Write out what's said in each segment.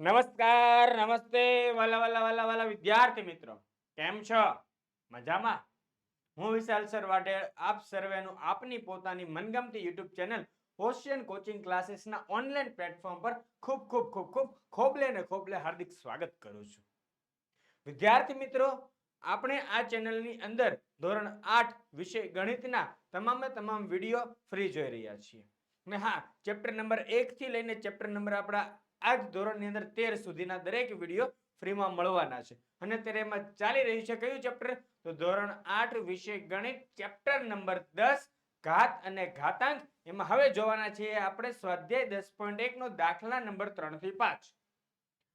નમસ્કાર, નમસ્તે, વાલા વાલા વાલા વાલા વિદ્યાર્થી મિત્રો. કેમ છો? મજામાં? હું વિશાલ સર વાઢેર આપ સર્વેનું આપની પોતાની મનગમતી યુટ્યુબ ચેનલ ઓશિયન કોચિંગ ક્લાસીસના ઓનલાઈન પ્લેટફોર્મ પર ખૂબ ખૂબ ખૂબ ખૂબ ખોબલે ને ખોબલે હાર્દિક સ્વાગત કરું છું. વિદ્યાર્થી મિત્રો, આપણે આ ચેનલની અંદર ધોરણ આઠ વિષય ગણિતના તમામે તમામ વીડિયો ફ્રી જોઈ રહ્યા છીએ. ને હા, ચેપ્ટર નંબર એકથી લઈને ચેપ્ટર નંબર આપણા આ જ ધોરણની અંદર તેર સુધીના દરેક વીડિયો ફ્રીમાં મળવાના છે. અને અત્યારે એમાં ચાલી રહ્યું છે કયું ચેપ્ટર તો ધોરણ આઠ વિષય ગણિત ચેપ્ટર નંબર દસ, ઘાત અને ઘાતાંક. એમાં હવે જોવાના છીએ આપણે સ્વાધ્યાય દસ પોઈન્ટ એક નો દાખલા નંબર ત્રણથી પાંચ.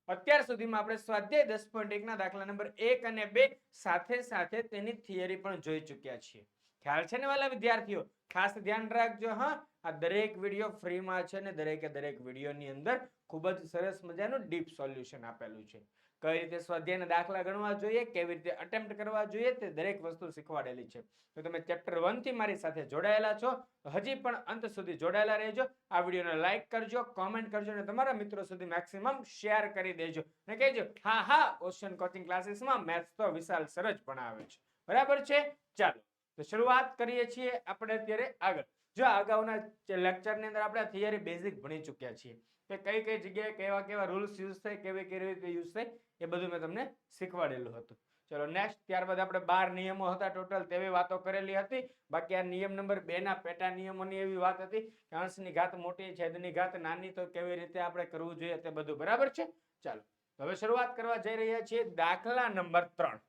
અત્યાર સુધીમાં આપણે સ્વાધ્યાય દસ પોઈન્ટ એક ના દાખલા નંબર એક અને બે સાથે સાથે તેની થિયરી પણ જોઈ ચૂક્યા છીએ. ખ્યાલ છે ને વાલા વિદ્યાર્થીઓ? ખાસ ધ્યાન રાખજો, હા. આ દરેક વીડિયો ફ્રીમાં છે ને દરેકે દરેક વિડીયોની અંદર ખૂબ જ સરસ મજાનું ડીપ સોલ્યુશન આપેલું છે. કઈ રીતે સ્વાધ્યાયના દાખલા ગણવા જોઈએ, કેવી રીતે અટેમ્પ્ટ કરવા જોઈએ, તે દરેક વસ્તુ શીખવાડેલી છે. તો તમે ચેપ્ટર વનથી મારી સાથે જોડાયેલા છો. હજી પણ અંત સુધી જોડાયેલા રહેજો. આ વિડીયોને લાઇક કરજો કોમેન્ટ કરજો અને તમારા મિત્રો સુધી મેક્સિમમ શેર કરી દેજો. અને કહેજો, હા હા ઓશિયન કોચિંગ ક્લાસીસમાં મેથ્સ તો વિશાલ સર જ ભણાવે છે. બરાબર છે? ચાલો, તો શરૂઆત કરીએ છીએ આપણે અત્યારે આગળ. જો અગાઉના લેક્ચરની અંદર આપણે થિયરી બેઝિક ભણી ચૂક્યા છીએ. કે કઈ કઈ જગ્યાએ કેવા કેવા રૂલ્સ યુઝ થાય, કેવી કેવી રીતે યુઝ થાય, એ બધું મેં તમને શીખવાડેલું હતું. ચલો નેક્સ્ટ ત્યારબાદ આપણે બાર નિયમો હતા ટોટલ તેવી વાતો કરેલી હતી. બાકી આ નિયમ નંબર બે ના પેટા નિયમોની એવી વાત હતી કે અંશની ઘાત મોટી, છેદની ઘાત નાની, તો કેવી રીતે આપણે કરવું જોઈએ તે બધું બરાબર છે? ચાલો હવે શરૂઆત કરવા જઈ રહ્યા છીએ દાખલા નંબર ત્રણ.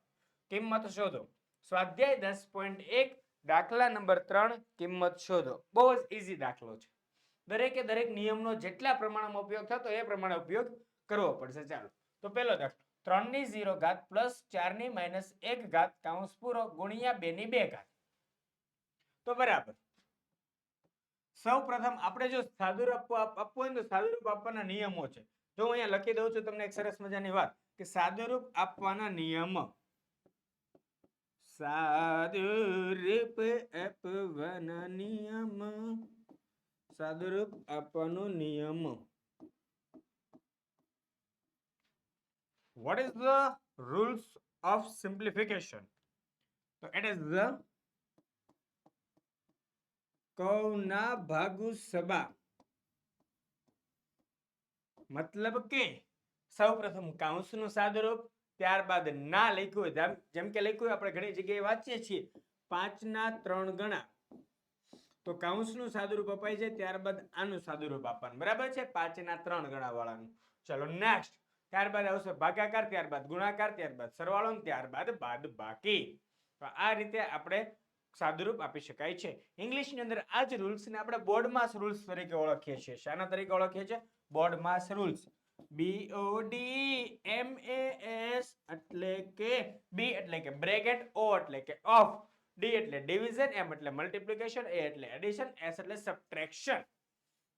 કિંમત શોધો. સ્વાધ્યાય દસ પોઈન્ટ એક, દાખલા નંબર ત્રણ, કિંમત શોધો. બહુ જ ઇઝી દાખલો છે. દરેકે દરેક નિયમનો જેટલા પ્રમાણમાં ઉપયોગ થતો એ પ્રમાણે ઉપયોગ કરવો પડશે. ચાલો, તો પહેલો દાખલો. ત્રણની ઝીરો ઘાત પ્લસ ચારની માઇનસ એક ઘાત કાઉન્સ પૂરો ગુણ્યા બે ની બે ઘાત. તો બરાબર. સૌ પ્રથમ આપણે જો સાદુરૂપ આપ- આપવું હોય તો સાદુરૂપ આપવાના નિયમો છે. જો હું અહીંયા લખી દઉં છું તમને એક સરસ મજાની વાત કે સાદુરૂપ આપવાના નિયમો. સાદુરૂપ આપવાના નિયમ. સાદુરૂપ આપવાનો નિયમ. What is the rules of simplification? તો it is the કૌના ભાગુ સબા મતલબ કે સૌપ્રથમ કાઉન્સનું સાદુરૂપ ત્યારબાદ ના લખ્યું હોય. જેમ- કે લખ્યું હોય આપણે ઘણી જગ્યાએ વાંચીએ છીએ. પાંચના ત્રણ ગણા. તો કાઉન્સનું સાદુરૂપ અપાય છે ત્યારબાદ આનું સાદુરૂપ આપવાનું. બરાબર છે? પાંચના ત્રણ ગણા વાળાનું ચલો નેક્સ્ટ ત્યારબાદ આવશે ભાગાકાર, ત્યારબાદ ગુણાકાર, ત્યારબાદ સરવાળો ત્યારબાદ બાદ બાકી. તો આ રીતે આપણે સાદુરૂપ આપી શકાય છે. ઇંગ્લિશની અંદર આ જ રૂલ્સને આપણે બોર્ડ માસ રૂલ્સ તરીકે ઓળખીએ છીએ. શાના તરીકે ઓળખીએ છીએ? BODMAS rules. B O D M A S એટલે કે બી એટલે કે બ્રેકેટ ઓ એટલે કે ઓફ. ડી એટલે ડિવિઝન એમ એટલે મલ્ટિપ્લિકેશન એ એટલે એડિશન એસ એટલે સબટ્રેક્શન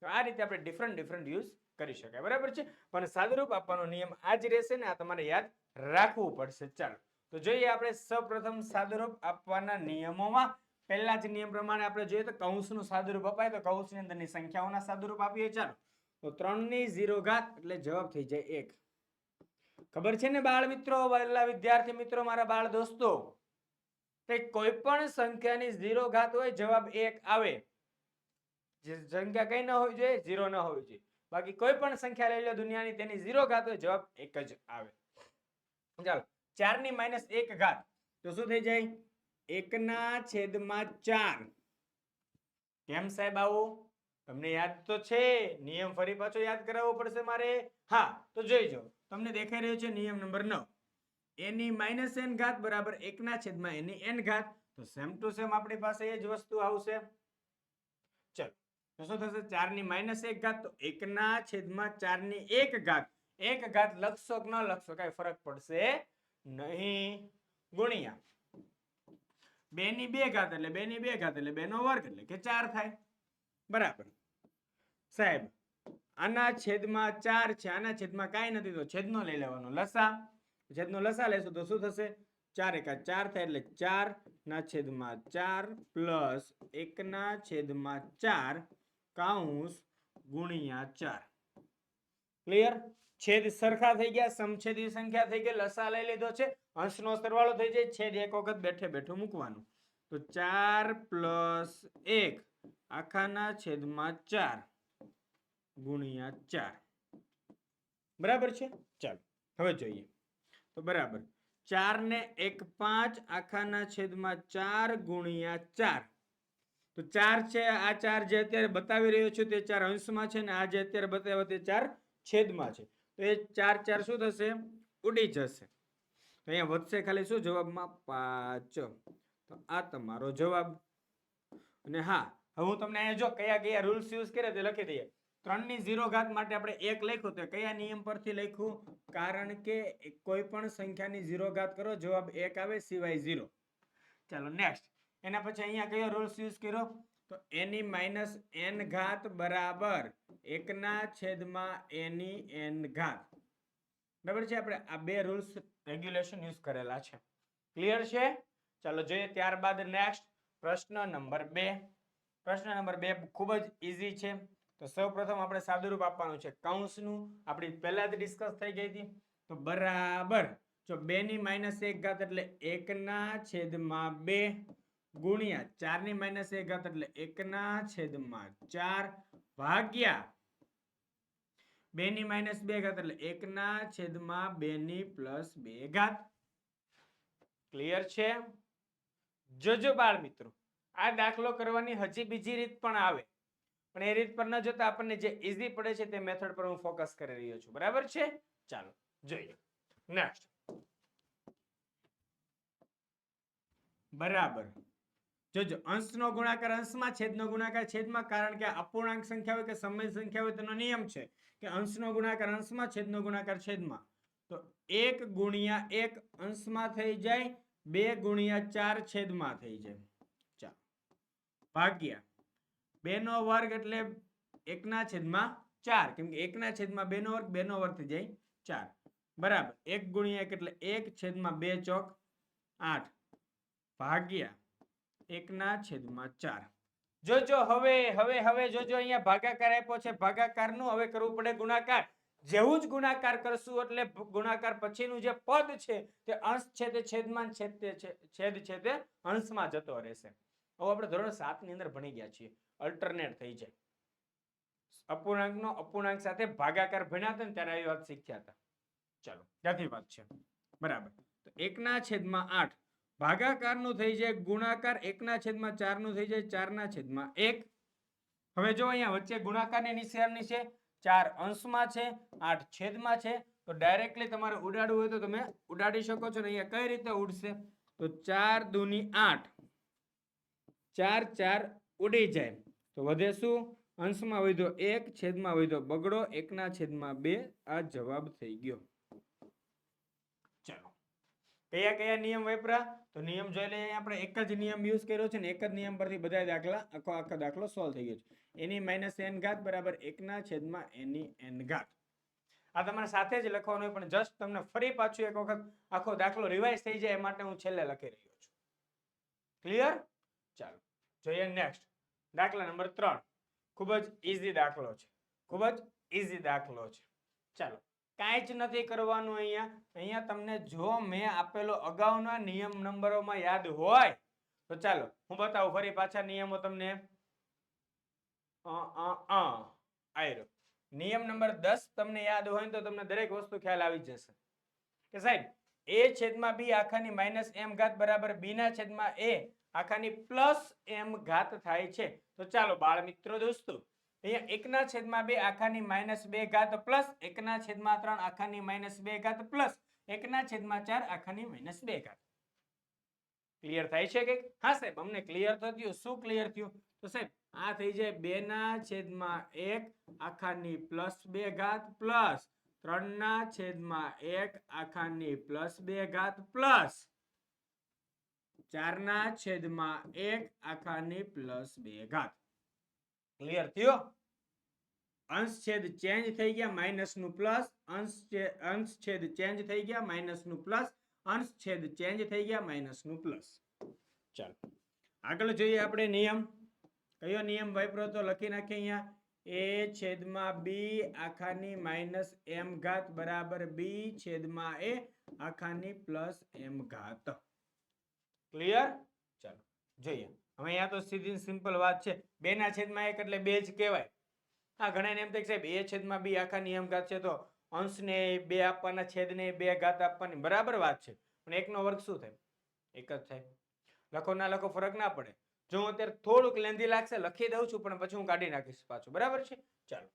તો આ રીતે આપણે ડિફરન્ટ ડિફરન્ટ યુઝ કરી શકાય. બરાબર છે? પણ સાદુરૂપ આપવાનો નિયમ આ જ રહેશે ને, આ તમારે યાદ રાખવું પડશે. ચાલો. તો જોઈએ આપણે સૌપ્રથમ સાદુરૂપ આપવાના નિયમોમાં. પહેલા જ નિયમ પ્રમાણે આપણે જોઈએ તો કૌંસનું સાદુરૂપ અપાય તો કૌંસની અંદરની સંખ્યાઓના સાદુરૂપ આપીએ. ચાલો. તો ત્રણની ઝીરો ઘાત એટલે જવાબ થઈ જાય એક. ખબર છે ને બાળ મિત્રો, વહેલા વિદ્યાર્થી મિત્રો, મારા બાળ દોસ્તો? કે કોઈ પણ સંખ્યાની ઝીરો ઘાત હોય, જવાબ એક આવે. જે સંખ્યા કઈ ન હોવી જોઈએ, ઝીરો ન હોવી જોઈએ. બાકી કોઈ પણ સંખ્યા લઈ લો દુનિયાની, તેની ઝીરો ઘાત હોય, જવાબ એક જ આવે. ચાલો ચારની માઇનસ એક ઘાત. તો શું થઈ જાય? એકના છેદમાં ચાર. કેમ સાહેબ આવું? તમને યાદ તો છે, નિયમ ફરી પાછો યાદ કરાવવો પડશે મારે. હા, તો જોઈ જોઈજો તમને દેખાઈ રહ્યો છે નિયમ નંબર નવ. એની માઇનસ એન ઘાત બરાબર એકના છેદમાં એની એન ઘાત. તો સેમ ટુ સેમ આપણી પાસે એ જ વસ્તુ આવશે. ચલો, તો શું થશે? ચારની માઇનસ એક ઘાત, તો એકના છેદમાં ચારની એક ઘાત. એક ઘાત લખશો કે ન લખશો? કઈ ફરક પડશે નહીં. ગુણ્યા. બે ની બે ઘાત એટલે બે ની બે ઘાત એટલે બે નો વર્ગ એટલે કે ચાર થાય. બરાબર. સાહેબ, આના છેદમાં ચાર છે, આના છેદમાં કાંઈ નથી, તો છેદનો લઈ લેવાનો. લસા. છેદનો લસા લેશો તો શું થશે ચાર એકા ચાર થાય એટલે ચાર ના છેદમાં ચાર પ્લસ એકના છેદમાં ચાર કાઉન્સ ગુણ્યા ચાર ક્લિયર છેદ સરખા થઈ ગયા સમછેદી સંખ્યા થઈ ગઈ લસા લઈ લીધો છે અંશનો સરવાળો થઈ જાય છેદ એક વખત બેઠે બેઠું મૂકવાનું તો ચાર પ્લસ એક આખાના છેદમાં ચાર ગુણ્યા ચાર બરાબર છે ચાલો હવે જોઈએ તો બરાબર. ચાર ને એક પાંચ, આખાના છેદમાં ચાર ગુણ્યા ચાર. તો ચાર છે, આ ચાર જે અત્યારે બતાવી રહ્યો છું તે ચાર અંશમાં છે ને આ જે અત્યારે બતાવ્યો તે ચાર છેદમાં છે. તો એ ચાર ચાર શું થશે? ઉડી જશે. તો અહીંયા વધશે ખાલી શું જવાબમાં? પાંચ. તો આ તમારો જવાબ. અને હા, હવે હું તમને અહીંયા જો કયા કયા રૂલ્સ યુઝ કર્યા તે લખી દઈએ. ત્રણની ઝીરો ઘાત માટે આપણે એક લખ્યું તો કયા નિયમ પરથી લખ્યું? કારણ કે કોઈ પણ સંખ્યાની ઝીરો ઘાત કરો, જવાબ એક આવે સિવાય ઝીરો. ચાલો નેક્સ્ટ એના પછી અહીંયા કયો રૂલ્સ યુઝ કર્યો? તો એની માઇનસ એન ઘાત બરાબર એકના છેદમાં એની એન ઘાત. બરાબર છે? આપણે આ બે રૂલ્સ રેગ્યુલેશન યુઝ કરેલા છે. ક્લિયર છે? ચાલો, જોઈએ ત્યારબાદ નેક્સ્ટ પ્રશ્ન નંબર બે. પ્રશ્ન નંબર બે ખૂબ જ ઇઝી છે. તો સૌપ્રથમ આપણે સાદુરૂપ આપવાનું છે કૌંસનું. આપણી પહેલા જ ડિસ્કસ થઈ ગઈ હતી. તો બરાબર. જો બે ની માઇનસ એક ઘાત એટલે એકના છેદમાં બે ગુણ્યા ચારની માઇનસ એક ઘાત એટલે એકના છેદમાં ચાર ભાગ્યા બે ની માઇનસ બે ઘાત એટલે એકના છેદમાં બે ની પ્લસ બે ઘાત. ક્લિયર છે? જોજો બાળ મિત્રો. આ દાખલો કરવાની હજી બીજી રીત પણ આવે. પણ એ રીત પર ન જતા આપણને જે ઈઝી પડે છે તે મેથડ પર હું ફોકસ કરી રહ્યો છું. બરાબર છે? ચાલો, જોઈએ. નેક્સ્ટ બરાબર. જોજો, અંશનો ગુણાકાર અંશમાં છેદનો ગુણાકાર છેદમાં કારણ કે અપૂર્ણાંક સંખ્યા હોય કે સમય સંખ્યા હોય તેનો નિયમ છે કે અંશનો ગુણાકાર અંશમાં છેદનો ગુણાકાર છેદમાં. તો એક ગુણ્યા એક અંશમાં થઈ જાય, બે ગુણ્યા ચાર છેદમાં થઈ જાય. ચાલો. ભાગ્યા. બે નો વર્ગ એટલે એકના છેદમાં ચાર. કેમ કે એકના છેદમાં બે નો વર્ગ બે નો વર્ગ થઈ જાય ચાર. બરાબર. એક ગુણ્યા એક એટલે એક છેદમાં બે ચોક આઠ. ભાગ્યા એકના છેદમાં ચાર. જોજો, હવે હવે હવે જોજો, અહીંયા ભાગાકાર આપ્યો છે. ભાગાકારનું હવે કરવું પડે ગુણાકાર. જેવું જ ગુણાકાર કરશું એટલે ગુણાકાર પછીનું જે પદ છે તે અંશ છે તે છેદમાં છેદ તે છે- છેદ છે તે અંશમાં જતો રહેશે. હવે આપણે ધોરણ સાતની અંદર ભણી ગયા છીએ. અલ્ટરનેટ થઈ જાય. અપૂર્ણાંકનો અપૂર્ણાંક સાથે ભાગાકાર ભણ્યા હતા ને ત્યારે આવી વાત શીખ્યા હતા. ચાલો, ત્યાંથી વાત છે. બરાબર. તો એકના છેદમાં આઠ ભાગાકારનું થઈ જાય ગુણાકાર, એકના છેદમાં ચારનું થઈ જાય ચારના છેદમાં એક. હવે જો અહીંયા વચ્ચે ગુણાકારની નિશાની છે, ચાર અંશમાં છે, આઠ છેદમાં છે, તો ડાયરેક્ટલી તમારે ઉડાડવું હોય તો તમે ઉડાડી શકો છો ને અહીંયા કઈ રીતે ઉડશે? તો ચાર દુની આઠ, ચાર ચાર ઉડી જાય. તો વધે શું? અંશમાં વધ્યો એક, છેદમાં વધ્યો બગડો, એકના છેદમાં બે, આ જવાબ થઈ ગયો. ચાલો. કયા કયા નિયમ વાપરા તો નિયમ જોઈ લઈએ, આપણે એક જ નિયમ યુઝ કર્યો છે ને એક જ નિયમ પરથી બધા દાખલા, આખો આખો દાખલો સોલ્વ થઈ ગયો છે. એની માઇનસ એન ઘાત બરાબર એકના છેદમાં એની એન ઘાત. આ તમારે સાથે જ લખવાનું હોય, પણ જસ્ટ તમને ફરી પાછું એક વખત આખો દાખલો રિવાઇઝ થઈ જાય એ માટે હું છેલ્લે લખી રહ્યો છું. ક્લિયર ચાલો. જોઈએ નેક્સ્ટ દાખલા નંબર ત્રણ. ખૂબ જ ઇઝી દાખલો છે. ખૂબ જ ઇઝી દાખલો છે. ચાલો, કાંઈ જ નથી કરવાનું અહીંયા. અહીંયા તમને જો મેં આપેલો અગાઉના નિયમ નંબરોમાં યાદ હોય, તો ચાલો, હું બતાવું ફરી પાછા નિયમો તમને. આયરો નિયમ નંબર દસ તમને યાદ હોય તો તમને દરેક વસ્તુ ખ્યાલ આવી જશે. કે સાહેબ, એ છેદમાં બી આખાની માઇનસ એમ ઘાત બરાબર બી ના છેદમાં એ આખાની પ્લસ એમ ઘાત થાય છે. તો ચાલો બાળ મિત્રો દોસ્તો, અહીંયા એકના છેદમાં બે આખાની માઇનસ બે ઘાત પ્લસ, એકના છેદમાં ત્રણ આખાની માઇનસ બે ઘાત પ્લસ, એકના છેદમાં ચાર આખાની માઇનસ બે ઘાત. ક્લિયર થાય છે કે હા સાહેબ, અમને ક્લિયર થયું. શું ક્લિયર થયું? તો સાહેબ, આ થઈ જાય બે ના છેદમાં એક આખાની પ્લસ બે ઘાત પ્લસ ત્રણ ના છેદમાં એક આખાની પ્લસ બે ઘાત પ્લસ. ચાર ના છેદમાં એક આખાની પ્લસ બે ઘાત. ક્લિયર થયો? અંશ છેદ ચેન્જ થઈ ગયા માઇનસનું પ્લસ અંશ અંશ છેદ ચેન્જ થઈ ગયા માઇનસનું પ્લસ અંશ છેદ ચેન્જ થઈ ગયા માઇનસનું પ્લસ ચાલો, આગળ જોઈએ આપણે નિયમ. કયો નિયમ વાપરો તો લખી નાખીએ અહીંયા. એ છેદમાં બી આખાની માઇનસ એમ ઘાત બરાબર બી છેદમાં એ આખાની પ્લસ એમ ઘાત. ક્લિયર ચાલો જોઈએ. હવે અહીંયા તો સીધી સિમ્પલ વાત છે. બે ના છેદમાં એક એટલે બે જ કહેવાય. હા ઘણા એમ થાય સાહેબ એ છેદમાં બી આખા એમ ઘાત છે તો અંશને બે આપવાના છેદને બે ઘાત આપવાની બરાબર વાત છે. પણ એકનો વર્ગ શું થાય? એક જ થાય. લખો ના લખો ફરક ના પડે. જો હું અત્યારે થોડુંક લેંધી લાગશે લખી દઉં છું પણ પછી હું કાઢી નાખીશ પાછું. બરાબર છે? ચાલો.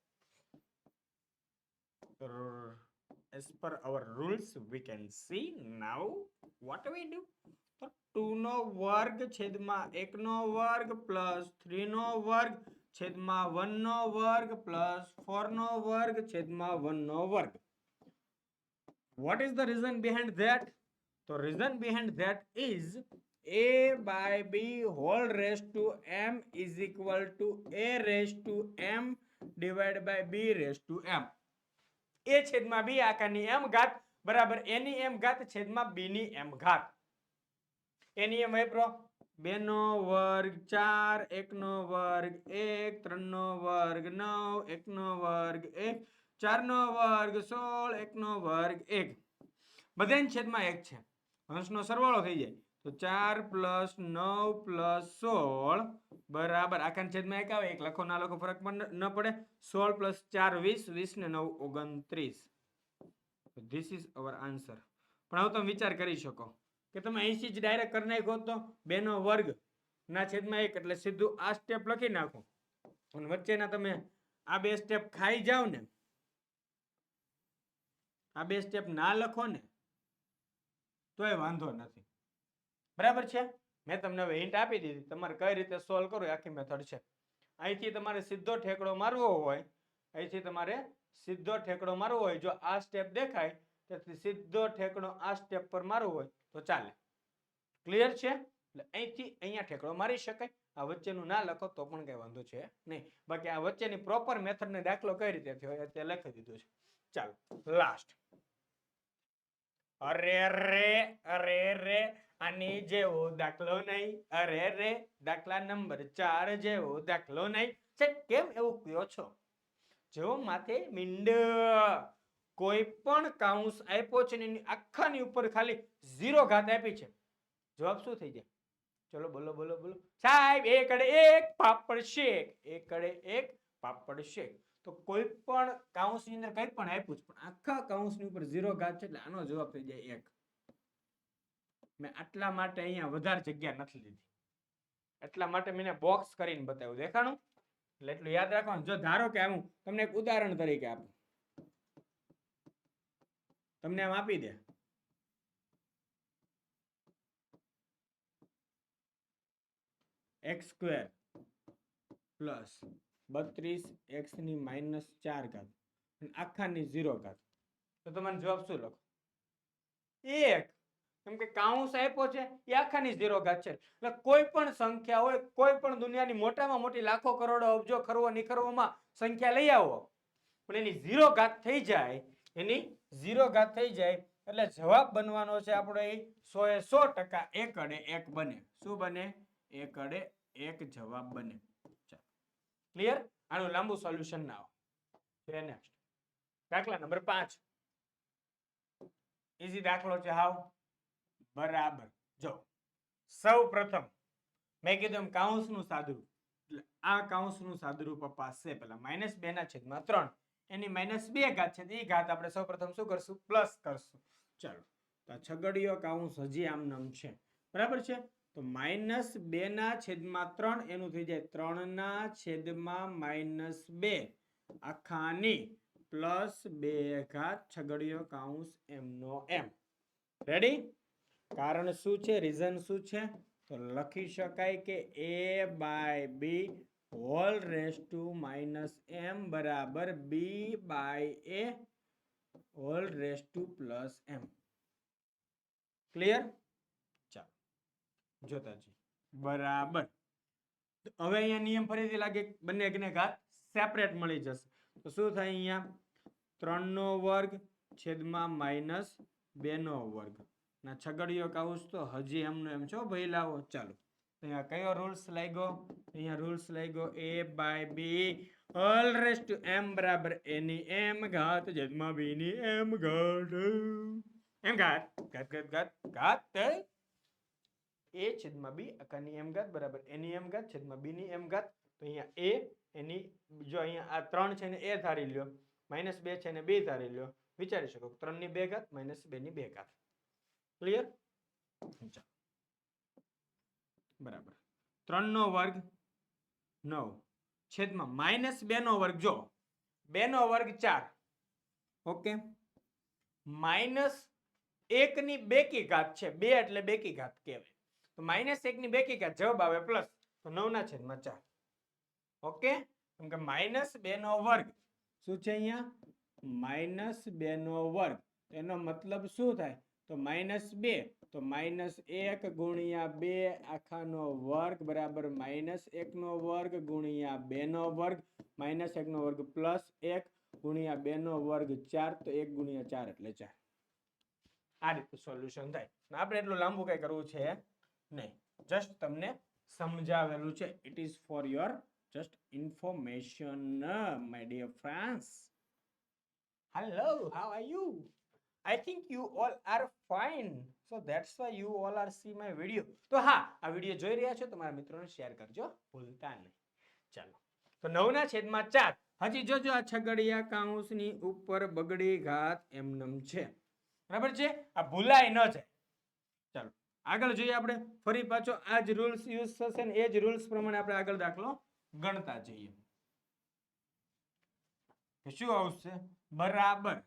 As per our rules we can see now what we do. તો 2 નો વર્ગ છેદમાં 1 નો વર્ગ પ્લસ 3 નો વર્ગ છેદમાં 1 નો વર્ગ પ્લસ 4 નો વર્ગ છેદમાં 1 નો વર્ગ what is the reason behind that તો reason behind that is a by b whole raised to m is equal to a raised to m divided by b raised to m એ છેદમાં B આકારની એમ ઘાત બરાબર એની M ઘાત છેદમાં બી ની એમ ઘાત એની એમ વાપરો. બે નો વર્ગ ચાર એક નો વર્ગ એક ત્રણ નો વર્ગ નવ એક નો વર્ગ એક ચાર નો વર્ગ સોળ એક નો વર્ગ એક. બધાની છેદમાં એક છે. અંશનો સરવાળો થઈ જાય. તો ચાર પ્લસ નવ પ્લસ સોળ બરાબર. આખાના છેદમાં એક આવે. એક લખો, ના લખો ફરક પણ ન પડે. સોળ પ્લસ ચાર વીસ વીસ ને નવ ઓગણત્રીસ. ધીસ ઇઝ અવર આન્સર પણ હવે તમે વિચાર કરી શકો. કે તમે અહીંથી જ ડાયરેક્ટ કરી નાખો તો બેનો વર્ગ ના છેદમાં એક એટલે સીધું આ સ્ટેપ લખી નાખો. અને વચ્ચેના તમે આ બે સ્ટેપ ખાઈ જાઓ ને, આ બે સ્ટેપ ના લખો ને, તોય વાંધો નથી. બરાબર છે? મેં તમને હવે હિન્ટ આપી દીધી. તમારે કઈ રીતે સોલ્વ કરો આખી મેથડ છે. અહીંથી તમારે સીધો ઠેકડો મારવો હોય, અહીંથી તમારે સીધો ઠેકડો મારવો હોય. જો આ સ્ટેપ દેખાય, તેથી સીધો ઠેકડો આ સ્ટેપ પર મારવો હોય. તો ચાલે. ક્લિયર છે? એટલે અહીંથી અહીંયા ઠેકડો મારી શકાય. આ વચ્ચેનું ના લખો તો પણ કઈ વાંધો છે નહીં. બાકી આ વચ્ચેની પ્રોપર મેથડને દાખલો કઈ રીતે થયો તે લખી દીધું છે. ચાલો લાસ્ટ અરે રે અરે રે, આની જેવો દાખલો નહીં. અરે રે, દાખલા નંબર ચાર જેવો દાખલો નહીં. કેમ એવું કયો છો? જેવો માથે મીંડ. કોઈ પણ કાઉન્સ આપ્યો છે ને એની આખાની ઉપર ખાલી ઝીરો ઘાત આપી છે. જવાબ શું થઈ જાય? ચલો બોલો બોલો બોલો. સાહેબ એક કડે એક, પાપડ શેક. એક કડે એક, પાપડ શેક. તો કોઈ પણ કાઉન્સની અંદર કંઈ પણ આપ્યું છે, પણ આખા કાઉન્સની ઉપર ઝીરો ઘાત છે એટલે આનો જવાબ થઈ જાય એક. મેં આટલા માટે અહીંયા વધારે જગ્યા નથી લીધી. એટલા માટે મેં બોક્સ કરીને બતાવ્યું. દેખાણું? એટલે એટલું યાદ રાખવાનું. જો ધારો કે હું તમને એક ઉદાહરણ તરીકે આપું. તમને આમ આપી દે. એક્સ સ્ક્વેર પ્લસ બત્રીસ એક્સની માઇનસ ચાર ઘાત આખાની ઝીરો ઘાત. તો તમારે જવાબ શું લખો? એક. કેમ કે કાઉન્સ આપ્યો છે, એ આખાની ઝીરો ઘાત છે. એટલે કોઈ પણ સંખ્યા હોય, કોઈ પણ દુનિયાની મોટામાં મોટી લાખો કરોડો અબજો ખરવો નિખરવોમાં સંખ્યા લઈ આવો. પણ એની ઝીરો ઘાત થઈ જાય, એની ઝીરો ઘાત થઈ જાય એટલે જવાબ બનવાનો છે આપણો એ સો એ સો ટકા એક અડે એક બને. શું બને? એક અડે એક જવાબ બને. ક્લિયર આનું લાંબુ સોલ્યુશન ના આવે. નેક્સ્ટ દાખલા નંબર પાંચ. ઈઝી દાખલો છે હાવ. બરાબર. જો. સૌ પ્રથમ મેં કીધું કાઉન્સનું સાદુરૂપ. આ કાઉન્સનું સાદુરૂપ અપાશે પેલા માઇનસ બે ના છેદમાં ત્રણ. એની માઇનસ બે ઘાત છે. એ ઘાત આપણે સૌ પ્રથમ શું કરશું? પ્લસ કરશું. ચાલો. તો આ છગડીયો કાઉન્સ હજી આમ નામ છે. બરાબર છે? તો માઇનસ બે ના છેદમાં ત્રણ, એનું થઈ જાય ત્રણ ના છેદમાં માઇનસ બે. આખાની પ્લસ બે ઘાત છગડીયો કાઉન્સ એમનો એમ. રેડી કારણ શું છે? રીઝન શું છે? તો લખી શકાય કે A by B whole raise to minus M બરાબર B by A whole raise to plus M. Clear ચાલો. જોતાજી. બરાબર. હવે અહીંયા નિયમ ફરીથી લાગે બંને એકને ઘાત સેપરેટ મળી જશે. તો શું થાય અહીંયા? ત્રણનો વર્ગ છેદમાં માઇનસ બેનો વર્ગ. ના છગડીઓ કાઉસ તો હજી એમનો એમ છો ભાઈ લાવો. ચાલો. અહીંયા કયો રૂલ્સ લાગ્યો? અહીંયા રૂલ્સ લાગ્યો A by B whole raise M બરાબર એની એમ ઘાત, જન્મા બીની એમ ઘાત. એમ ઘાત? ઘાત ઘાત ઘાત ઘાત. એ છેદમાં બી અકાની એમ ઘાત બરાબર એની એમ ઘાત, છેદમાં બી ની એમ ઘાત. તો અહીંયા એ એની, જો અહીંયા આ ત્રણ છે ને એ ધારી લ્યો. માઇનસ બે છે ને બે ધારી લ્યો. વિચારી શકો ત્રણની બે ઘાત, માઇનસ બે ની બે ઘાત. ક્લિયર બરાબર. ત્રણ નો વર્ગ નવ. છેદમાં માઇનસ બે નો વર્ગ જો બે નો વર્ગ ચાર. ઓકે? માઇનસ એક ની બેકી ઘાત છે, બે એટલે બેકી ઘાત કહેવાય. તો માઇનસ એક ની બેકી ઘાત જવાબ આવે પ્લસ, તો નવ ના છેદમાં ચાર. ઓકે? કેમ કે માઇનસ બે નો વર્ગ, શું છે અહીંયા? માઇનસ બે નો વર્ગ. તો એનો મતલબ શું થાય? તો માઇનસ બે. તો માઇનસ એક ગુણ્યા બે આખાનો વર્ગ બરાબર માઇનસ એકનો વર્ગ ગુણ્યા બેનો વર્ગ. માઇનસ એકનો વર્ગ પ્લસ એક ગુણ્યા બેનો વર્ગ ચાર, તો એક ગુણ્યા ચાર એટલે ચાર. આ રીતનું સોલ્યુશન થાય. આપણે એટલું લાંબુ કંઈ કરવું છે નહીં. જસ્ટ તમને સમજાવેલું છે. It is for your just information my dear friends hello how are you I think you all are fine. So that's why you all are see my video તો હા, આ વીડિયો જોઈ રહ્યા છો તમારા મિત્રોને શેર કરજો, ભૂલતા નહીં. ચાલો. તો નવના છેદમાં ચાર. હજી જોજો, આ છગડિયા કાઉસની ઉપર બગડી ઘાત એમનમ છે. બરાબર છે? આ ભૂલાય ન જાય. ચાલો. આગળ જોઈએ આપણે. ફરી પાછો આ જ રૂલ્સ યુઝ થશે ને એ જ રૂલ્સ પ્રમાણે આપણે આગળ દાખલો ગણતા જઈએ. શું આવશે? બરાબર.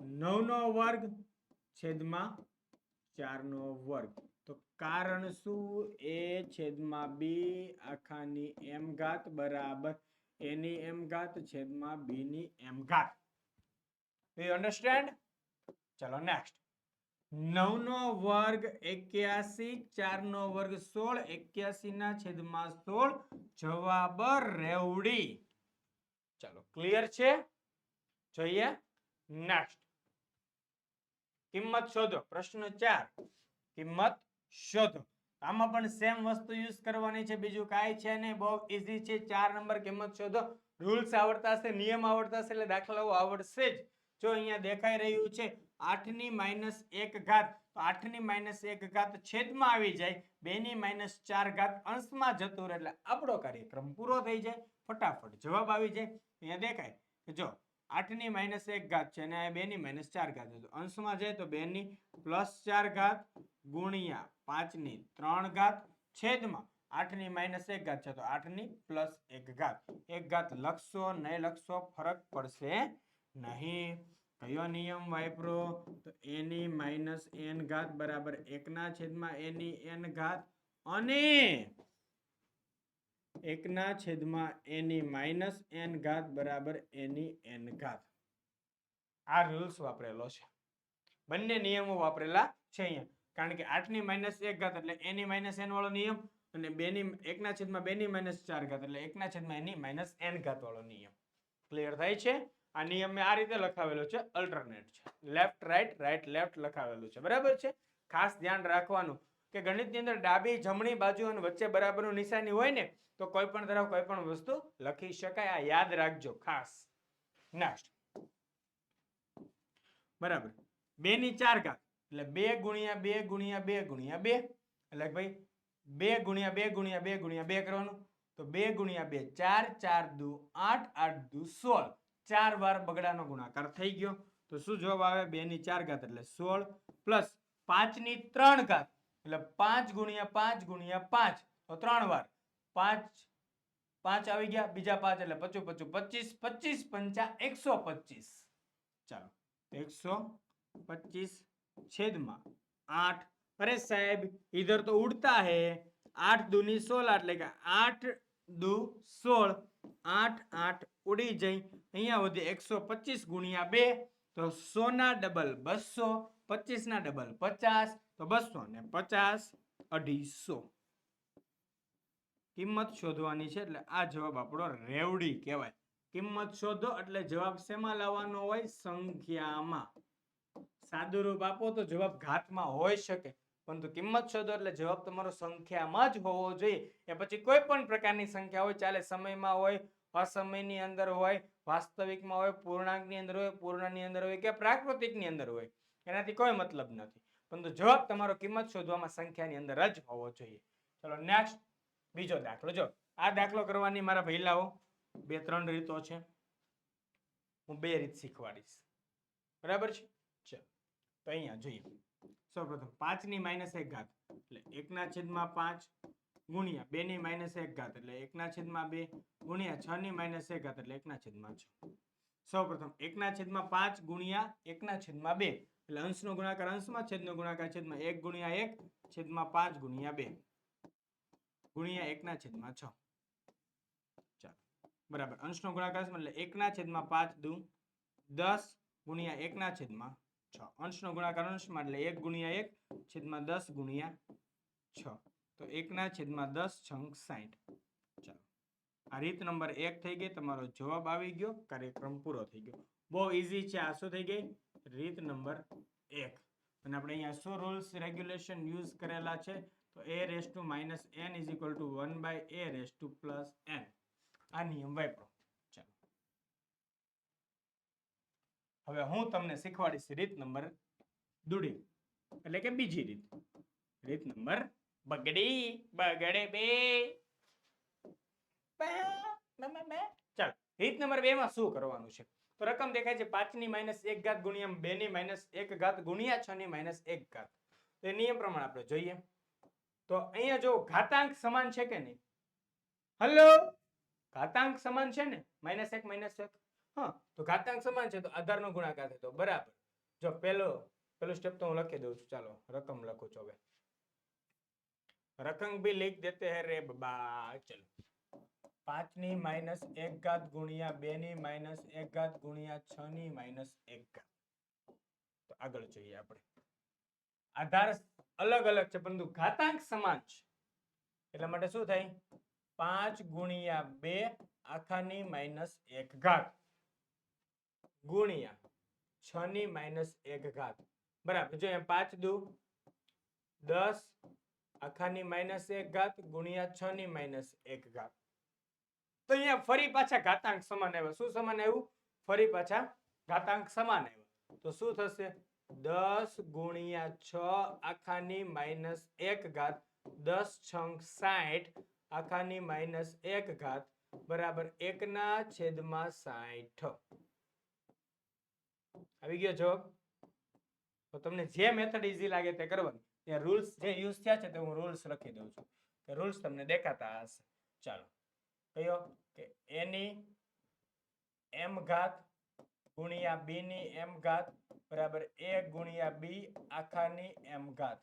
નવ નો વર્ગ છેદમાં ચારનો વર્ગ. તો કારણ શું? એ છેદમાં બી આખાની એમ ઘાત બરાબર એની એમ ઘાત છેદમાં બી ની એમ ઘાત. યુ અન્ડરસ્ટેન્ડ ચલો નેક્સ્ટ નવ નો વર્ગ એક્યાસી ચાર નો વર્ગ સોળ એક્યાસી ના છેદમાં સોળ જવાબ રેવડી. ચલો ક્લિયર છે? જોઈએ? નેક્સ્ટ કિંમત શોધો. પ્રશ્ન ચાર. કિંમત શોધો. આમાં પણ સેમ વસ્તુ યુઝ કરવાની છે. બીજું કાંઈ છે નહીં. બહુ ઈઝી છે. ચાર નંબર કિંમત શોધો. રૂલ્સ આવડતા હશે, નિયમ આવડતા હશે, એટલે દાખલાઓ આવડશે જ. જો અહીંયા દેખાઈ રહ્યું છે આઠની માઇનસ એક ઘાત, તો આઠની માઇનસ એક ઘાત છેદમાં આવી જાય. બેની માઇનસ ચાર ઘાત અંશમાં જતું રહે. એટલે આપણો કાર્યક્રમ પૂરો થઈ જાય. ફટાફટ જવાબ આવી જાય. અહીંયા દેખાય જો આઠની માઇનસ એક ઘાત છે અને આ બેની માઇનસ ચાર ઘાત હતું અંશમાં જાય તો બેની પ્લસ ચાર ઘાત ગુણ્યા પાંચની ત્રણ ઘાત છેદમાં આઠની માઇનસ એક ઘાત છે. તો આઠની પ્લસ એક ઘાત. એક ઘાત લખશો, નહીં લખશો, ફરક પડશે નહીં. કયો નિયમ વાપરો? તો એની માઇનસ એન ઘાત બરાબર એકના છેદમાં એની એન ઘાત અને એકના છેદમાં એની માઇનસ એન ઘાત બરાબર એની એન ઘાત. આ રૂલ્સ વાપરેલો છે. બંને નિયમો વાપરેલા છે અહીંયા. કારણ કે આઠની માઇનસ એક ઘાત એટલે એની માઇનસ એન વાળો નિયમ અને બેની એકના છેદમાં બેની માઇનસ ચાર ઘાત એટલે એકના છેદમાં એની માઇનસ એન ઘાત વાળો નિયમ. ક્લિયર થાય છે? આ નિયમ મેં આ રીતે લખાવેલો છે અલ્ટરનેટ છે. લેફ્ટ રાઈટ રાઈટ લેફ્ટ લખાવેલું છે. બરાબર છે? ખાસ ધ્યાન રાખવાનું. કે ગણિતની અંદર ડાબી, જમણી બાજુ અને વચ્ચે બરાબરનું નિશાની હોય ને, તો કોઈ પણ તરફ કોઈ પણ વસ્તુ લખી શકાય. આ યાદ રાખજો. ખાસ. નેક્સ્ટ બરાબર. બે ની ચાર ઘાત. એટલે બે ગુણ્યા બે ગુણ્યા બે ગુણ્યા બે. એટલે ભાઈ બે ગુણ્યા બે ગુણ્યા બે ગુણ્યા બે કરવાનું. તો બે ગુણ્યા બે, ચાર ચાર દુ આઠ આઠ દુ સોળ. ચાર વાર બગડાનો ગુણાકાર થઈ ગયો. તો શું જવાબ આવે? બે ની ચાર ઘાત એટલે સોળ પ્લસ પાંચની ત્રણ ઘાત. એટલે પાંચ ગુણ્યા પાંચ ગુણ્યા પાંચ તો ત્રણ વાર પાંચ પાંચ આવી ગયા બીજા પાંચ એટલે પચું પચું પચીસ પચીસ પંચા એકસો પચીસ ચાલો એકસો પચીસ છેદમાં આઠ અરે સાહેબ ઇધર તો ઉડતા હે આઠ દુની સોળ એટલે કે આઠ દુ સોળ આઠ આઠ ઉડી જઈ અહીંયા વધે એકસો પચીસ ગુણ્યા બે તો સોના ડબલ બસો પચીસના ડબલ પચાસ તો બસો ને પચાસ અઢીસો. કિંમત શોધવાની છે એટલે આ જવાબ આપણો રેવડી કહેવાય. કિંમત શોધો એટલે જવાબ શેમાં લાવવાનો હોય? સંખ્યામાં. સાદું આપો તો જવાબ ઘાતમાં હોઈ શકે. પરંતુ કિંમત શોધો એટલે જવાબ તમારો સંખ્યામાં જ હોવો જોઈએ. એ પછી કોઈ પણ પ્રકારની સંખ્યા હોય, ચાલે સમયમાં હોય, અસમયની અંદર હોય, વાસ્તવિકમાં હોય, પૂર્ણાંકની અંદર હોય, પૂર્ણની અંદર હોય કે પ્રાકૃતિકની અંદર હોય. એનાથી કોઈ મતલબ નથી. પરંતુ જવાબ તમારો કિંમત શોધવામાં સંખ્યાની અંદર જ હોવો જોઈએ. ચલો નેક્સ્ટ બીજો દાખલો. જો, આ દાખલો કરવાની મારા ભૈલાઓ બે ત્રણ રીતો છે. હું બે રીત શીખવાડીશ. બરાબર છે? ચલો, તો અહીંયા જોઈએ. સૌપ્રથમ, પાંચની માઇનસ એક ઘાત, એટલે એકના છેદમાં પાંચ ગુણ્યા બે ની માઇનસ એક ઘાત, એટલે એકના છેદમાં બે ગુણ્યા છ ની માઇનસ એક ઘાત, એટલે એકના છેદમાં છ. સૌપ્રથમ, એકના છેદમાં પાંચ ગુણ્યા એકના છેદમાં બે. એટલે અંશનો ગુણાકાર અંશમાં, છેદનો ગુણાકાર છેદમાં એક ગુણ્યા એક, છેદમાં પાંચ ગુણ્યા બે. ગુણ્યા એકના છેદમાં છ. ચાલો, બરાબર. અંશનો ગુણાકાર એટલે એકના છેદમાં પાંચ દુ દસ ગુણ્યા એકના છેદમાં છ. અંશનો ગુણાકાર અંશમાં એટલે એક ગુણ્યા એક, છેદમાં દસ ગુણ્યા છ. તો એકના છેદમાં દસ છંક સાઠ ચાલો, આ રીત નંબર એક થઈ ગઈ, તમારો જવાબ આવી ગયો, કાર્યક્રમ પૂરો થઈ ગયો. બહુ ઇઝી છે. આ શું થઈ ગઈ? રીત નંબર એક. અને આપણે અહીંયા શું રૂલ્સ રેગ્યુલેશન યુઝ કરેલા છે? તો A raise to minus N is equal to one by A raise to plus N આ નિયમ વાપરો. ચાલો. હવે હું તમને શીખવાડીશ રીત નંબર દુડી. એટલે કે બીજી રીત. રીત નંબર બગડી. બગડે બે. ચાલો. રીત નંબર બે માં શું કરવાનું છે? તો રકમ દેખાય છે પાંચની માઇનસ એક ઘાત ગુણ્યા બે ની માઇનસ એક ઘાત ગુણ્યા છ ની માઇનસ એક ઘાત. તો એ નિયમ પ્રમાણે આપણે જોઈએ. તો અહીંયા જો ઘાતાંક સમાન છે કે નહીં? હલો? ઘાતાંક સમાન છે ને? માઇનસ એક માઇનસ એક. તો ઘાતાંક સમાન છે તો આધારનો ગુણાકાર થતો. બરાબર. જો પેલો, પેલું સ્ટેપ તો હું લખી દઉં છું. ચાલો, રકમ લખું છું હવે. રકમ ભી લીખ દેતે હે રે બાબા. ચલો. પાંચની માઇનસ એક ઘાત ગુણ્યા બે ની માઇનસ એક ઘાત ગુણ્યા છ ની માઇનસ એક ઘાત. તો આગળ જોઈએ આપણે. આધાર અલગ અલગ છે, પરંતુ ઘાતાંક સમાન છે. એટલા માટે શું થાય? પાંચ ગુણ્યા બે આખાની માઇનસ એક ઘાત. ગુણ્યા છ ની માઇનસ એક ઘાત. બરાબર, જો પાંચ દુ દસ આખાની માઇનસ એક ઘાત ગુણ્યા છ ની માઇનસ એક ઘાત. તો અહીંયા ફરી પાછા ઘાતાંક સમાન આવ્યા. શું સમાન આવ્યું? ફરી પાછા ઘાતાંક સમાન આવ્યા. તો શું થશે? દસ ગુણ્યા છ આખાની માઇનસ એક ઘાત. દસ છંક સાઠ આખાની માઇનસ એક ઘાત બરાબર એકના છેદમાં સાઠ આવી ગયો જવાબ? તો તમને જે મેથડ ઈઝી લાગે તે કરવાની. ત્યાં રૂલ્સ જે યુઝ થયા છે તે હું રૂલ્સ લખી દઉં છું. કે રૂલ્સ તમને દેખાતા હશે. ચાલો. કયો કે એની એમ ઘાત ગુણ્યા બી ની એમ ઘાત બરાબર એ ગુણ્યા બી આખાની એમ ઘાત.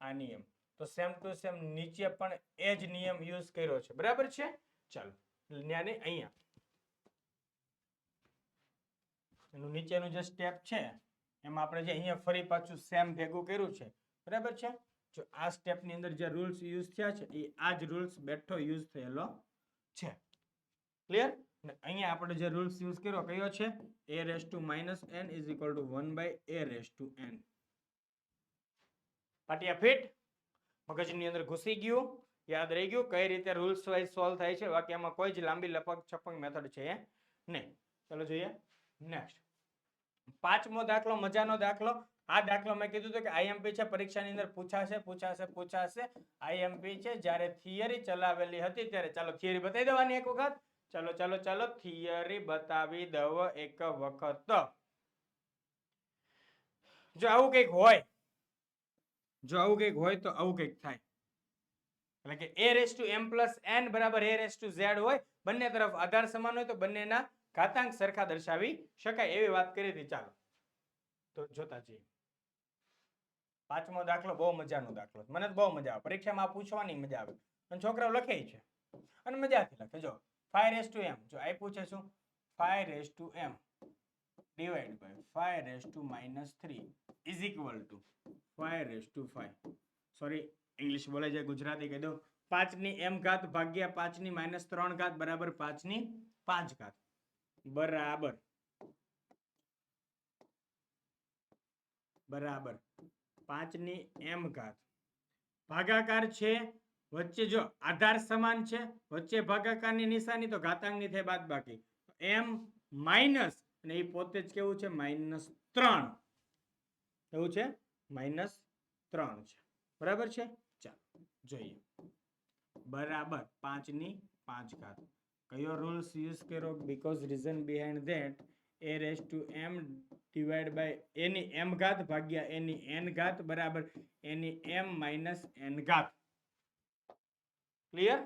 આ નિયમ. તો સેમ ટુ સેમ નીચે પણ એ જ નિયમ યુઝ કર્યો છે. બરાબર છે? ચાલો જ્ઞાને અહીંયા. એનું નીચેનું જે સ્ટેપ છે, એમાં આપણે જે અહીંયા ફરી પાછું સેમ ભેગું કર્યું છે. બરાબર છે? જો આ સ્ટેપની અંદર જે રૂલ્સ યુઝ થયા છે, એ આ જ રૂલ્સ બેઠો યુઝ થયેલો છે. ક્લિયર અહીંયા આપણે જે રૂલ્સ યુઝ કર્યો, કયો છે? A raise to minus N is equal to one by A raise to N Patiya fit? મગજની અંદર ઘૂસી ગયું. યાદ રહી ગયું કઈ રીતે રૂલ્સ વાઇઝ સોલ્વ થાય છે? બાકી આમાં કોઈ જ લાંબી લપક છપક મેથડ છે નહીં. ચલો જોઈએ. નેક્સ્ટ પાંચમો દાખલો, મજાનો દાખલો. આ દાખલો મેં કીધું કે આઈએમપી છે, પરીક્ષાની અંદર પૂછાશે પૂછાશે પૂછાશે. આઈએમપી છે, જ્યારે થિયરી ચલાવેલી હતી ત્યારે ચાલો થિયરી બતાવી દેવાની એક વખત. ચાલો ચાલો ચાલો થિયરી બતાવી દવ એક વખત. જો આવું કંઈક હોય, જો આવું કંઈક હોય તો આવું કંઈક થાય. એટલે કે A raise to M plus N બરાબર એ રેસ ટુ ઝેડ હોય, બંને તરફ આધાર સમાન હોય તો બંનેના ઘાતાંક સરખા દર્શાવી શકાય. એવી વાત કરી હતી, ચાલો. તો જોતા જઈએ પાંચમો દાખલો બહુ મજાનો દાખલો મને બહુ મજા આવે. પરીક્ષામાં પૂછવાની મજા આવે. અને છોકરાઓ લખે છે. અને મજાથી લખે. જો ફાઈવ રેસ ટુ એમ. જો, આપ્યું છે શું? Five raise to M. Divide by five raise to minus three is equal to five raise to five sorry, English બોલે છે ગુજરાતી કહી દો પાંચની એમ ઘાત ભાગ્યા પાંચની માઇનસ ત્રણ ઘાત બરાબર પાંચની પાંચ ઘાત. બરાબર. બરાબર. પાંચની એમ ઘાત. ભાગાકાર છે, વચ્ચે જો આધાર સમાન છે, વચ્ચે ભાગાકારની નિશાની, તો ઘાતાંકની થાય બાદ બાકી. એમ માઇનસ, અને એ પોતે જ કેવું છે, માઇનસ ત્રણ. એવું છે? માઇનસ ત્રણ છે. બરાબર છે? ચાલો, જોઈએ. બરાબર, પાંચની પાંચ ઘાત. કયો રૂલ્સ યુઝ કર્યો? Because reason behind that A raise to M divide by any M ઘાત ભાગ્યા એની એન ઘાત બરાબર એની એમ માઇનસ એન ઘાત. ક્લિયર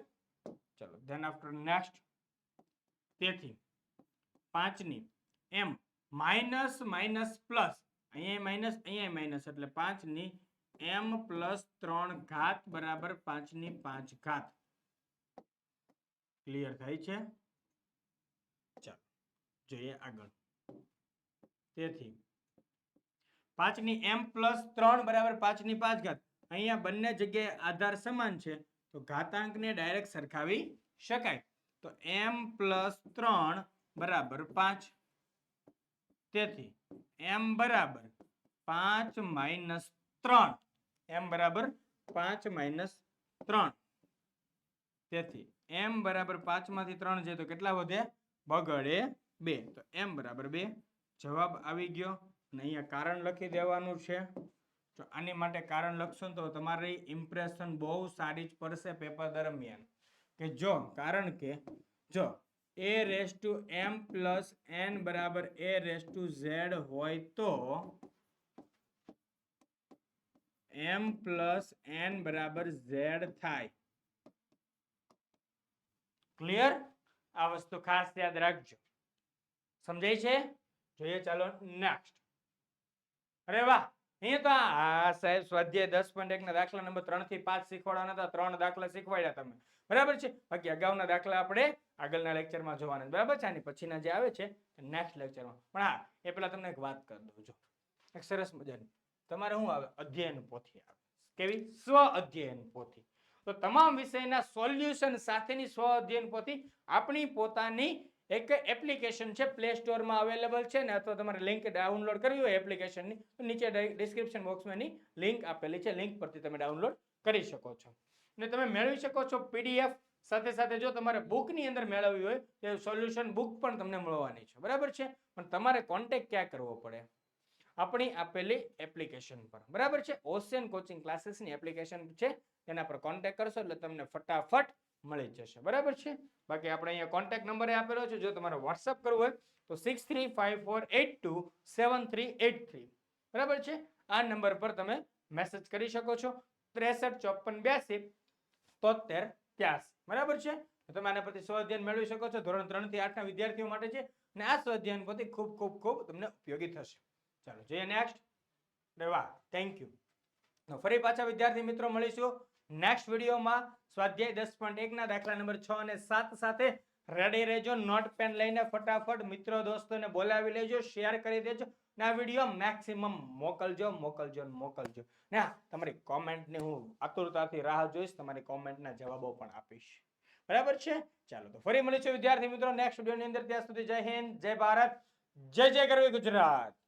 ચલો ધેન આફ્ટર નેક્સ્ટ તેથી પાંચની એમ માઇનસ માઇનસ પ્લસ અહીંયા માઇનસ અહીંયા માઇનસ એટલે પાંચની એમ પ્લસ ત્રણ ઘાત બરાબર પાંચની પાંચ ઘાત. ક્લિયર થાય છે? ચાલો, જોઈએ આગળ. તેથી પાંચની એમ પ્લસ ત્રણ બરાબર પાંચની પાંચ ઘાત. અહીંયા બંને જગ્યાએ આધાર સમાન છે, તો ઘાતાંકને ડાયરેક્ટ સરખાવી શકાય. તો એમ પ્લસ ત્રણ બરાબર પાંચ. તેથી એમ બરાબર પાંચ માઇનસ ત્રણ. એમ બરાબર પાંચ માઇનસ ત્રણ. તેથી એમ બરાબર પાંચમાંથી ત્રણ છે તો કેટલા વધે? બગડે બે. તો એમ બરાબર બે. જવાબ આવી ગયો અને અહીંયા કારણ લખી દેવાનું છે. તો આની માટે કારણ લખશો તો તમારી ઇમ્પ્રેશન બહુ સારી જ પડશે પેપર દરમિયાન. કે જો, કારણ કે જો A raise to M plus N બરાબર એ રેસ ટુ ઝેડ હોય તો એમ પ્લસ એન બરાબર ઝેડ થાય. ક્લિયર આ વસ્તુ ખાસ યાદ રાખજો. સમજાય છે? જોઈએ, ચાલો નેક્સ્ટ અરે વાહ, અહીંયા તો સાહેબ સ્વાધ્યાય દસ પોઈન્ટ એકના દાખલા નંબર ત્રણથી પાંચ શીખવાડવાના હતા, ત્રણ દાખલા શીખવાડ્યા તમે. બરાબર છે? બાકી અગાઉના દાખલા આપણે આગળના લેક્ચરમાં જોવાના બરાબર છે? આની પછીના જે આવે છે નેક્સ્ટ લેક્ચરમાં પણ હા, એ પેલા તમને એક વાત કરી દઉં, જો. એક સરસ મજાની. તમારે શું આવે? અધ્યયન પોથી આવે. કેવી? સ્વ અધ્યયન પોથી. તો તમામ વિષયના સોલ્યુશન સાથેની સ્વ અધ્યયન પોથી આપણી પોતાની એક એપ્લિકેશન છે પ્લે સ્ટોરમાં અવેલેબલ છે ને, અથવા તમારે લિંક ડાઉનલોડ કરવી હોય એપ્લિકેશનની નીચે ડિસ્ક્રિપ્શન બોક્સમાં એની લિંક આપેલી છે. લિંક પરથી તમે ડાઉનલોડ કરી શકો છો. અને તમે મેળવી શકો છો પીડીએફ સાથે સાથે જો તમારે બુકની અંદર મેળવવી હોય, તો સોલ્યુશન બુક પણ તમને મળવાની છે. બરાબર છે? પણ તમારે કોન્ટેક્ટ ક્યાં કરવો પડે? આપણી આપેલી એપ્લિકેશન પર. બરાબર છે? ઓશિયન કોચિંગ ક્લાસીસની એપ્લિકેશન છે. એના પર કોન્ટેક્ટ કરશો એટલે તમને ફટાફટ મળી જશે. બરાબર છે? બાકી આપણે અહીંયા કોન્ટેક્ટ નંબર આપેલો છે. જો તમારે વોટ્સઅપ કરવું હોય, તો six three five four eight two seven three eight three બરાબર છે? આ નંબર પર તમે મેસેજ કરી શકો છો. ત્રેસઠ, ચોપન, બ્યાસી તોતેર ત્યાસી. બરાબર છે? તમે આના પરથી સ્વઅધ્યયન મેળવી શકો છો. ધોરણ ત્રણથી આઠના વિદ્યાર્થીઓ માટે છે. અને આ સ્વઅધ્યયન પરથી ખૂબ ખૂબ ખૂબ તમને ઉપયોગી થશે. ચાલો, જોઈએ નેક્સ્ટ વાહ થેન્ક યુ ફરી પાછા વિદ્યાર્થી મિત્રો મળીશું. નેક્સ્ટ વિડીયોમાં સ્વાધ્યાય દસ પોઈન્ટ એકના દાખલા નંબર છ અને સાત સાથે રેડી રહેજો. નોટ પેન લઈને ફટાફટ મિત્રો, દોસ્તોને બોલાવી લેજો શેર કરી દેજો ને આ વીડિયો મેક્સિમમ મોકલજો મોકલજો મોકલજો. ને તમારી કોમેન્ટની હું આતુરતાથી રાહ જોઈશ, તમારી કોમેન્ટના જવાબો પણ આપીશ. બરાબર છે? ચાલો તો ફરી મળીશું વિદ્યાર્થી મિત્રો નેક્સ્ટ વિડીયોની અંદર. ત્યાં સુધી જય હિન્દ, જય ભારત, જય જય કરવી ગુજરાત.